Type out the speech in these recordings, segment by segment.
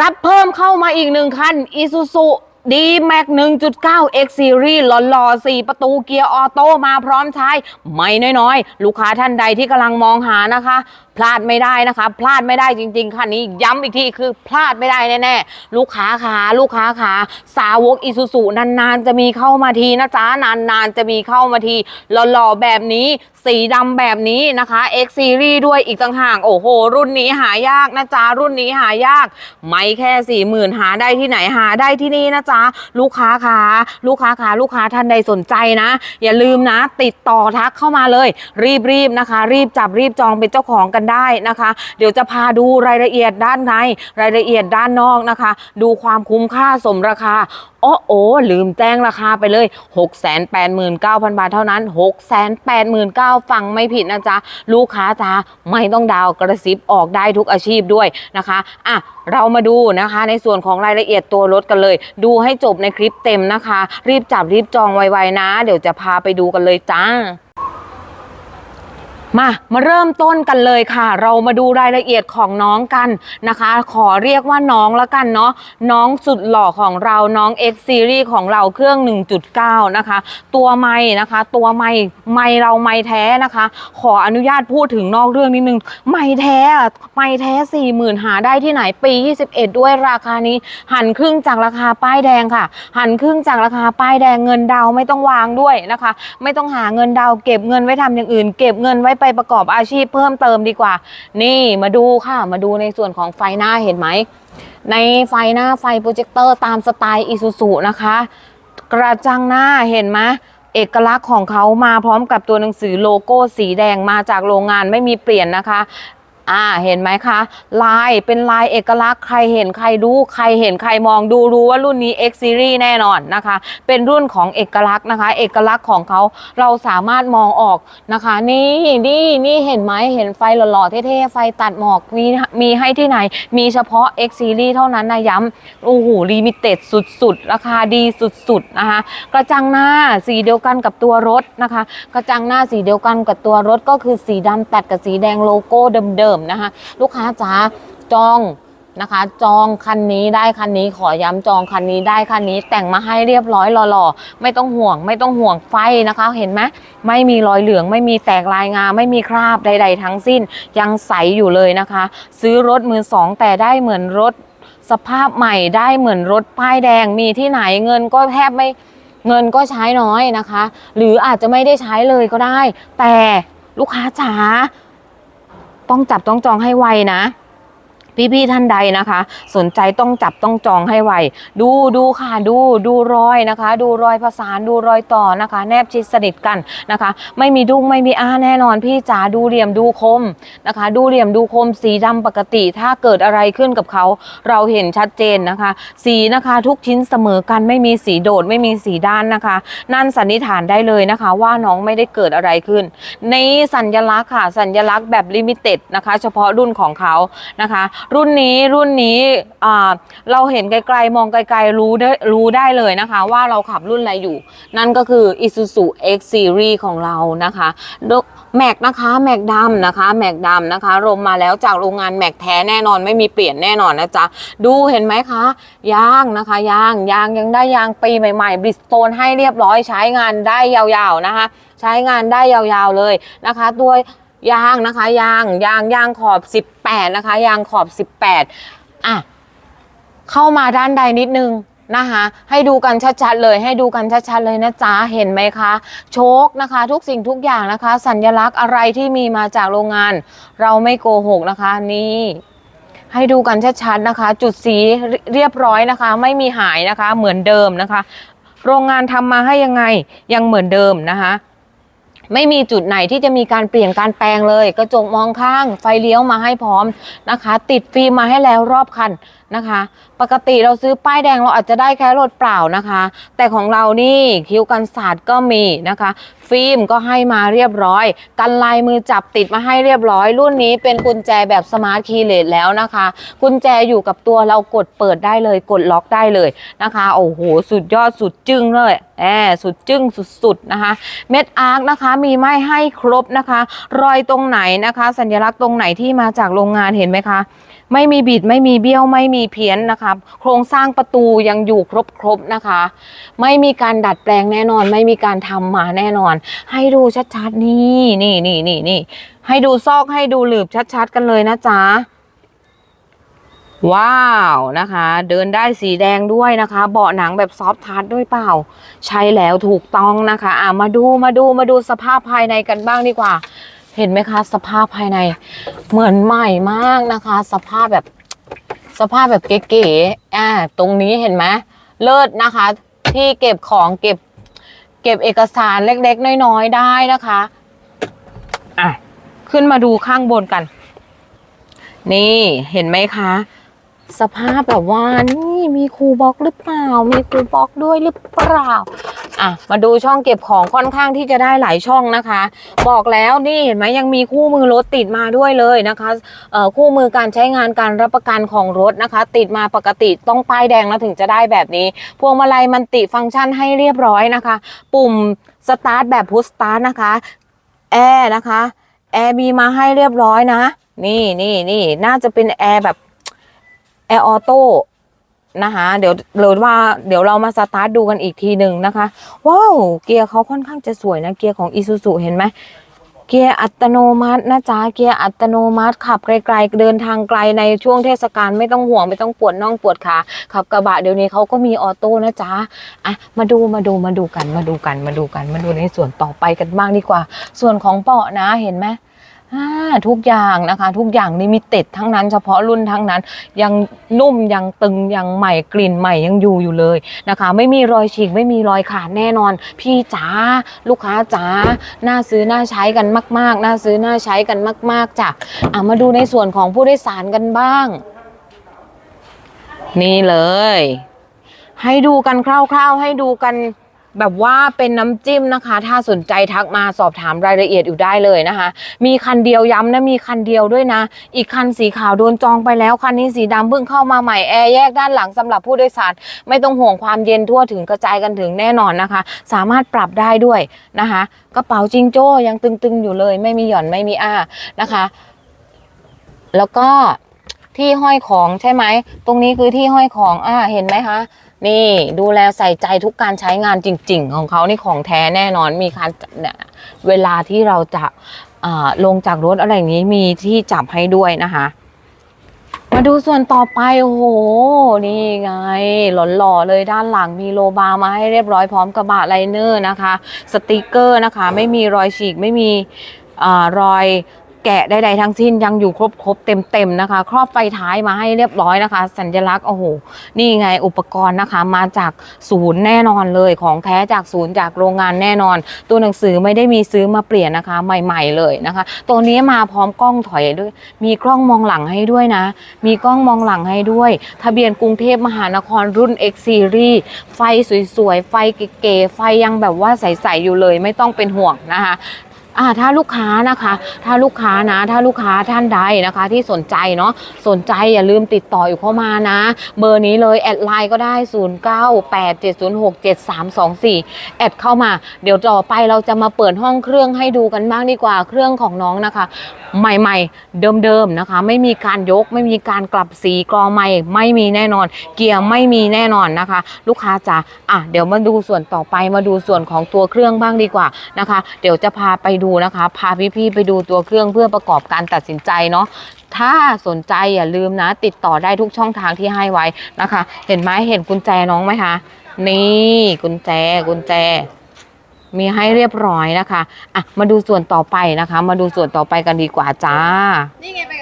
รับเพิ่มเข้ามาอีกหนึ่งคัน Isuzu D-Max 1.9 X Series หล่อๆ 4 ประตูเกียร์ออโต้มาพร้อมใช้ ไม่น้อยๆ ลูกค้าท่านใดที่กำลังมองหานะคะ พลาดไม่ได้นะคะ พลาดไม่ได้จริง ๆ คันนี้ย้ำอีกทีคือพลาดไม่ได้แน่ๆ ลูกค้าขาลูกค้าขาสาวก Isuzu นานๆ จะมีเข้ามาทีนะจ๊ะ นานๆ จะมีเข้ามาทีหล่อๆ แบบนี้ สีดำแบบนี้นะคะ X Series ด้วยอีกต่างหากโอ้โห รุ่นนี้หายากนะจ๊ะ รุ่นนี้หายาก ไม่แค่สี่หมื่นหาได้ที่ไหนหาได้ที่นี่นะจ๊ะลูกค้าขาลูกค้าขาลูกค้าท่านใดสนใจนะ อย่าลืมนะ ติดต่อทักเข้ามาเลย รีบๆนะคะ รีบจับรีบจองเป็นเจ้าของกันได้นะคะ เดี๋ยวจะพาดูรายละเอียดด้านในรายละเอียดด้านนอกนะคะ ดูความคุ้มค่าสมราคาโอ้โอ้ลืมแจ้งราคาไปเลย 689,000 บาทเท่านั้น 689,000ฟังไม่ผิดนะจ๊ะ ลูกค้าจ้าไม่ต้องดาวกระซิบออกได้ทุกอาชีพด้วยนะคะ อะ เรามาดูนะคะในส่วนของรายละเอียดตัวรถกันเลย ดูใให้จบในคลิปเต็มนะคะ รีบจับรีบจองไวๆนะ เดี๋ยวจะพาไปดูกันเลยจ้า มามาเริ่มต้นกันเลยค่ะ เรามาดูรายละเอียดของน้องกันนะคะ ขอเรียกว่าน้องแล้วกันเนาะน้องสุดหล่อของเราน้อง X Series ของเราเครื่อง 1.9 นะคะ ตัวไม้นะคะ ตัวไม้ไม้เราไม้แท้นะคะ ขออนุญาตพูดถึงนอกเรื่องนิดนึงไม้แท้ไม้แท้ 40,000 หาได้ที่ไหนปี 21 ด้วยราคานี้ หันครึ่งจากราคาป้ายแดงค่ะ หันครึ่งจากราคาป้ายแดงเงินดาวไม่ต้องวางด้วยนะคะ ไม่ต้องหาเงินดาวเก็บเงินไว้ทำอย่างอื่น เก็บเงินไว้ไปประกอบอาชีพเพิ่มเติมดีกว่า นี่มาดูค่ะ มาดูในส่วนของไฟหน้าเห็นไหม ในไฟหน้าไฟโปรเจคเตอร์ตามสไตล์อิซูซุนะคะ กระจังหน้าเห็นไหมเอกลักษณ์ของเขามาพร้อมกับตัวหนังสือโลโก้สีแดงมาจากโรงงานไม่มีเปลี่ยนนะคะ อ่าเห็นไหมคะ ลายเป็นลายเอกลักษณ์ใครเห็นใครรู้ใครเห็นใครมองดูรู้ว่ารุ่นนี้ X Series แน่นอนนะคะ เป็นรุ่นของเอกลักษณ์นะคะ เอกลักษณ์ของเขาเราสามารถมองออกนะคะ นี่นี่นี่เห็นไหมเห็นไฟหล่อๆเท่ๆไฟตัดหมอกมีมีให้ที่ไหน มีเฉพาะ X Series เท่านั้นนะย้ำโอ้โหลิมิเต็ดสุดๆ ราคาดีสุดๆนะคะ กระจังหน้าสีเดียวกันกับตัวรถนะคะ กระจังหน้าสีเดียวกันกับตัวรถก็คือสีดำตัดกับสีแดงโลโก้เดิมๆนะคะ ลูกค้าจ๋าจองนะคะ จองคันนี้ได้คันนี้ขอย้ำจองคันนี้ได้คันนี้แต่งมาให้เรียบร้อยหล่อๆไม่ต้องห่วง ไม่ต้องห่วงไฟนะคะ เห็นไหมไม่มีรอยเหลืองไม่มีแตกลายงา ไม่มีคราบใด ๆ ทั้งสิ้น ยังใสอยู่เลยนะคะ ซื้อรถมือสองแต่ได้เหมือนรถสภาพใหม่ได้เหมือนรถป้ายแดงมีที่ไหนเงินก็แทบไม่เงินก็ใช้น้อยนะคะ หรืออาจจะไม่ได้ใช้เลยก็ได้ แต่ลูกค้าจ๋า ต้องจับต้องจองให้ไวนะ พี่ๆท่านใดนะคะ สนใจต้องจับต้องจองให้ไวดูดูค่ะดูดูรอยนะคะ ดูรอยประสานดูรอยต่อนะคะ แนบชิดสนิทกันนะคะ ไม่มีดุ้งไม่มีอ้าแน่นอนพี่จ๋าดูเหลี่ยมดูคมนะคะ ดูเหลี่ยมดูคมสีดำปกติ ถ้าเกิดอะไรขึ้นกับเขา เราเห็นชัดเจนนะคะ สีนะคะทุกชิ้นเสมอกันไม่มีสีโดดไม่มีสีด้านนะคะ นั่นสันนิษฐานได้เลยนะคะ ว่าน้องไม่ได้เกิดอะไรขึ้น ในสัญลักษณ์ค่ะสัญลักษณ์แบบลิมิเต็ดนะคะ เฉพาะรุ่นของเขานะคะรุ่นนี้รุ่นนี้เราเห็นไกลๆมองไกลๆรู้ได้รู้ได้เลยนะคะ ว่าเราขับรุ่นอะไรอยู่ นั่นก็คือ Isuzu X Series ของเรานะคะแม็กนะคะแม็กดำนะคะแม็กดำนะคะรวมมาแล้วจากโรงงานแม็กแท้แน่นอนไม่มีเปลี่ยนแน่นอนนะจ๊ะดูเห็นไหมคะยางนะคะยางยางยังได้ยางปีใหม่ๆบริสโตนให้เรียบร้อยใช้งานได้ยาวๆนะคะ ใช้งานได้ยาวๆเลยนะคะตัว ยางนะคะยางยางยางขอบ 18 นะคะ ยางขอบ 18 อะ เข้ามาด้านใดนิดนึงนะคะ ให้ดูกันชัดๆเลยให้ดูกันชัดๆเลยนะจ๊ะเห็นไหมคะ โชคนะคะ ทุกสิ่งทุกอย่างนะคะ สัญลักษณ์อะไรที่มีมาจากโรงงาน เราไม่โกหกนะคะ นี่ให้ดูกันชัดๆนะคะ จุดสีเรียบร้อยนะคะ ไม่มีหายนะคะ เหมือนเดิมนะคะ โรงงานทำมาให้ยังไงยังเหมือนเดิมนะคะ ไม่มีจุดไหนที่จะมีการเปลี่ยนการแปลงเลย กระจกมองข้าง ไฟเลี้ยวมาให้พร้อมนะคะ ติดฟิล์มมาให้แล้วรอบคัน นะคะ ปกติเราซื้อป้ายแดงเราอาจจะได้แค่รถเปล่านะคะ แต่ของเรานี่คิ้วกันศาสตร์ก็มีนะคะ ฟิล์มก็ให้มาเรียบร้อย กันลายมือจับติดมาให้เรียบร้อย รุ่นนี้เป็นกุญแจแบบสมาร์ทคีย์เลสแล้วนะคะ กุญแจอยู่กับตัวเรากดเปิดได้เลย กดล็อกได้เลยนะคะโอ้โหสุดยอดสุดจึ้งเลยแอสุดจึ้งสุดๆนะคะ เม็ดอาร์คนะคะมีไม้ให้ครบนะคะ รอยตรงไหนนะคะ สัญลักษณ์ตรงไหนที่มาจากโรงงานเห็นไหมคะ ไม่มีบิดไม่มีเบี้ยวไม่มีเพี้ยนนะคะ โครงสร้างประตูยังอยู่ครบๆนะคะ ไม่มีการดัดแปลงแน่นอน ไม่มีการทำมาแน่นอน ให้ดูชัดๆนี่นี่นี่นี่นี่ให้ดูซอกให้ดูหลืบชัดๆ กันเลยนะจ๊ะว้าวนะคะ เดินได้สีแดงด้วยนะคะ เบาะหนังแบบซอฟทัชด้วยเปล่า ใช่แล้วถูกต้องนะคะ อะมาดูมาดูมาดูสภาพภายในกันบ้างดีกว่า เห็นไหมคะ สภาพภายใน เหมือนใหม่มากนะคะ สภาพแบบสภาพแบบเก๋ๆอ่าตรงนี้เห็นไหมเลิศนะคะ ที่เก็บของเก็บ เก็บเอกสารเล็กๆ น้อยๆ ได้นะคะอะขึ้นมาดูข้างบนกัน นี่เห็นไหมคะ สภาพแบบว่านี่มีครูบล็อกหรือเปล่า มีครูบล็อกด้วยหรือเปล่า อะมาดูช่องเก็บของค่อนข้างที่จะได้หลายช่องนะคะ บอกแล้วนี่เห็นไหมยังมีคู่มือรถติดมาด้วยเลยนะคะเอ่อคู่มือการใช้งานการรับประกันของรถนะคะ ติดมาปกติต้องป้ายแดงแล้วถึงจะได้แบบนี้ พวงมาลัยมันติฟังก์ชันให้เรียบร้อยนะคะ ปุ่มสตาร์ทแบบพุชสตาร์ทนะคะแอร์นะคะแอร์มีมาให้เรียบร้อยนะ นี่นี่นี่น่าจะเป็นแอร์แบบแอร์ออโต้ นะคะเดี๋ยวหรือว่าเดี๋ยวเรามาสตาร์ทดูกันอีกทีหนึ่งนะคะ ว้าว เกียร์เขาค่อนข้างจะสวยนะ เกียร์ของ i s u z u เห็นไหมเกียร์อัตโนมัตินะจ๊ะเกียร์อัตโนมัติขับไกลๆเดินทางไกลในช่วงเทศกาลไม่ต้องห่วงไม่ต้องปวดน่องปวดขาขับกระบะเดี๋ยวนี้เขาก็มีออโต้นะจ๊ะอะมาดูมาดูมาดูกันมาดูกันมาดูกันมาดูในส่วนต่อไปกันบ้างดีกว่า ส่วนของเบาะนะเห็นไหม ทุกอย่างนะคะ ทุกอย่างลิมิเต็ดทั้งนั้นเฉพาะรุ่นทั้งนั้น ยังนุ่มยังตึงยังใหม่กลิ่นใหม่ยังอยู่อยู่เลยนะคะ ไม่มีรอยฉีกไม่มีรอยขาดแน่นอน พี่จ๋าลูกค้าจ๋าน่าซื้อน่าใช้กันมาก ๆ น่าซื้อน่าใช้กันมาก ๆจ้ะอะมาดูในส่วนของผู้โดยสารกันบ้าง นี่เลย ให้ดูกันคร่าว ๆ ให้ดูกัน แบบว่าเป็นน้ำจิ้มนะคะ ถ้าสนใจทักมาสอบถามรายละเอียดอยู่ได้เลยนะคะ มีคันเดียวย้ำนะมีคันเดียวด้วยนะ อีกคันสีขาวโดนจองไปแล้วคันนี้สีดำเพิ่งเข้ามาใหม่แอร์แยกด้านหลังสำหรับผู้โดยสารไม่ต้องห่วงความเย็นทั่วถึงกระจายกันถึงแน่นอนนะคะ สามารถปรับได้ด้วยนะคะกระเป๋าจิงโจ้ยังตึงๆอยู่เลย ไม่มีหย่อนไม่มีอ้านะคะ แล้วก็ที่ห้อยของใช่ไหม ตรงนี้คือที่ห้อยของ อ่า เห็นไหมคะ นี่ดูแลใส่ใจทุกการใช้งานจริง ๆ ของเขานี่ของแท้แน่นอนมีการเนี่ยเวลาที่เราจะอ่าลงจากรถอะไรอย่างนี้มีที่จับให้ด้วยนะคะ มาดูส่วนต่อไปโอ้โหนี่ไง หล่อๆเลยด้านหลังมีโลบาร์มาให้เรียบร้อยพร้อมกระบะไลเนอร์นะคะ สติกเกอร์นะคะ ไม่มีรอยฉีกไม่มีอรอย แกะใดๆทั้งสิ้นยังอยู่ครบๆเต็มๆนะคะ ครอบไฟท้ายมาให้เรียบร้อยนะคะ สัญลักษณ์โอ้โหนี่ไงอุปกรณ์นะคะ มาจากศูนย์แน่นอนเลยของแท้จากศูนย์จากโรงงานแน่นอน ตัวหนังสือไม่ได้มีซื้อมาเปลี่ยนนะคะ ใหม่ ๆ เลยนะคะ ตัวนี้มาพร้อมกล้องถอยด้วย มีกล้องมองหลังให้ด้วยนะ มีกล้องมองหลังให้ด้วย ทะเบียนกรุงเทพมหานครรุ่น X Series ไฟสวยๆไฟเก๋ๆไฟยังแบบว่าใสๆอยู่เลย ไม่ต้องเป็นห่วงนะคะ อ่าถ้าลูกค้านะคะ ถ้าลูกค้านะ ถ้าลูกค้าท่านใดนะคะ ที่สนใจเนาะสนใจอย่าลืมติดต่ออยู่เข้ามานะ เบอร์นี้เลยแอดไลน์ก็ได้ 0987067324 แอดเข้ามา เดี๋ยวต่อไปเราจะมาเปิดห้องเครื่องให้ดูกันบ้างดีกว่าเครื่องของน้องนะคะ ใหม่ๆ เดิมๆนะคะ ไม่มีการยกไม่มีการกลับสีกรอใหม่ไม่มีแน่นอน เกียร์ไม่มีแน่นอนนะคะ ลูกค้าจ๋าอะเดี๋ยวมาดูส่วนต่อไปมาดูส่วนของตัวเครื่องบ้างดีกว่านะคะ เดี๋ยวจะพาไปดูนะคะ พาพี่ๆไปดูตัวเครื่องเพื่อประกอบการตัดสินใจเนาะถ้าสนใจอย่าลืมนะ ติดต่อได้ทุกช่องทางที่ให้ไว้นะคะ เห็นไหมเห็นกุญแจน้องไหมคะ นี่กุญแจกุญแจ มีให้เรียบร้อยนะคะอะมาดูส่วนต่อไปนะคะ มาดูส่วนต่อไปกันดีกว่าจ้าอะ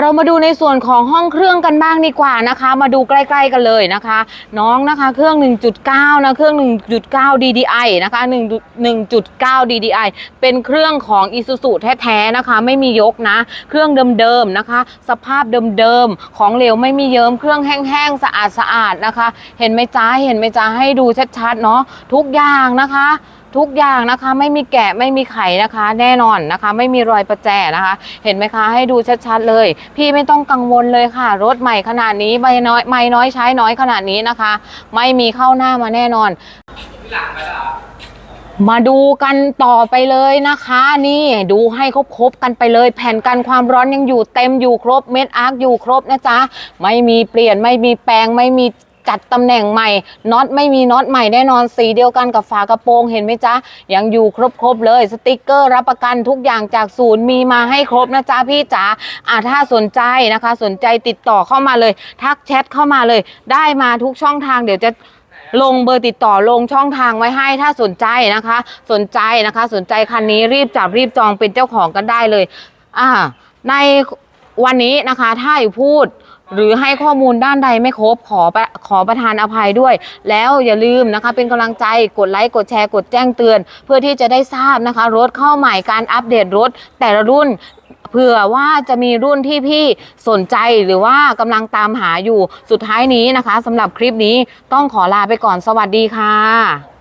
เรามาดูในส่วนของห้องเครื่องกันบ้างดีกว่านะคะ มาดูใกล้ ๆกันเลยนะคะ น้องนะคะเครื่อง 1.9 นะเครื่อง 1.9 DDI นะคะ1 1.9 DDI เป็นเครื่องของ Isuzu แท้ๆนะคะ ไม่มียกนะ เครื่องเดิมๆนะคะ สภาพเดิมๆของเหลวไม่มีเยิ้มเครื่องแห้งๆสะอาดๆนะคะ เห็นไหมจ้าเห็นไหมจ้าให้ดูชัดๆเนาะทุกอย่างนะคะ ทุกอย่างนะคะ ไม่มีแกะไม่มีไข่นะคะ แน่นอนนะคะ ไม่มีรอยประแจนะคะ เห็นไหมคะ ให้ดูชัดๆเลย พี่ไม่ต้องกังวลเลยค่ะ รถใหม่ขนาดนี้ไม่น้อยไม่น้อยใช้น้อยขนาดนี้นะคะ ไม่มีเข้าหน้ามาแน่นอน มาดูกันต่อไปเลยนะคะ นี่ดูให้ครบๆกันไปเลย แผ่นกันความร้อนยังอยู่เต็มอยู่ครบเม็ดอาร์คอยู่ครบนะจ๊ะไม่มีเปลี่ยนไม่มีแปลงไม่มี จัดตำแหน่งใหม่น็อตไม่มีน็อตใหม่แน่นอนสีเดียวกันกับฝากระโปรงเห็นไหมจ๊ะยังอยู่ครบๆเลยสติกเกอร์รับประกันทุกอย่างจากศูนย์มีมาให้ครบนะจ๊ะพี่จ๋าอ่าถ้าสนใจนะคะ สนใจติดต่อเข้ามาเลย ทักแชทเข้ามาเลย ได้มาทุกช่องทางเดี๋ยวจะลงเบอร์ติดต่อลงช่องทางไว้ให้ถ้าสนใจนะคะ สนใจนะคะ สนใจคันนี้รีบจับรีบจองเป็นเจ้าของกันได้เลย อ่า ในวันนี้นะคะ ถ้าอยู่พูด หรือให้ข้อมูลด้านใดไม่ครบขอขอประทานอภัยด้วย แล้วอย่าลืมนะคะ เป็นกำลังใจกดไลค์กดแชร์กดแจ้งเตือน เพื่อที่จะได้ทราบนะคะ รถเข้าใหม่การอัปเดตรถแต่ละรุ่นเผื่อว่าจะมีรุ่นที่พี่สนใจหรือว่ากำลังตามหาอยู่สุดท้ายนี้นะคะสำหรับคลิปนี้ต้องขอลาไปก่อนสวัสดีค่ะ